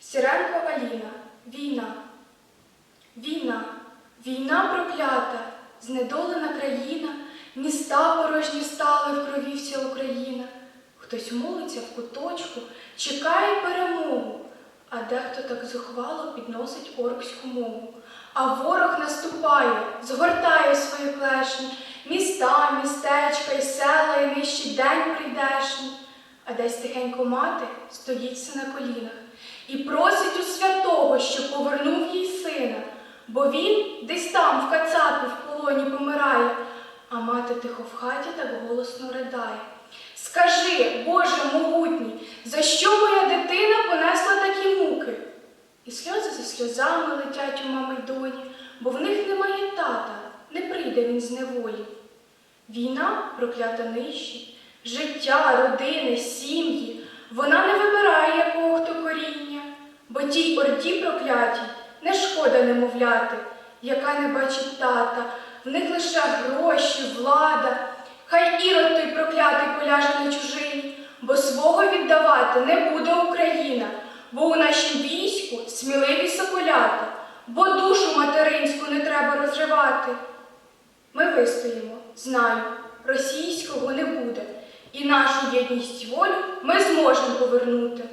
Сіренко Аліна. Війна. Війна. Війна проклята, знедолена країна, міста порожні стали в крові вся Україна. Хтось молиться в куточку, чекає перемогу, а дехто так зухвало підносить оркську мову. А ворог наступає, згортає свої клешні, міста, містечка і села, і нищить день прийдешній. А десь тихенько мати стоїться на колінах і просить у святого, щоб повернув їй сина, бо він десь там, в кацапі, в полоні помирає, а мати тихо в хаті так голосно ридає. Скажи, Боже могутній, за що моя дитина понесла такі муки? І сльози за сльозами летять у мами й доні, бо в них немає тата, не прийде він з неволі. Війна проклята нищить, життя, родини, сім'ї. Бо тій орді проклятій не шкода немовляти, яка не бачить тата, в них лише гроші, влада. Хай ірод той проклятий поляже на чужині, бо свого віддавати не буде Україна, бо у нашім війську сміливі соколята, бо душу материнську не треба розривати. Ми вистоїмо, знаю, російського не буде, і нашу єдність волю ми зможемо повернути.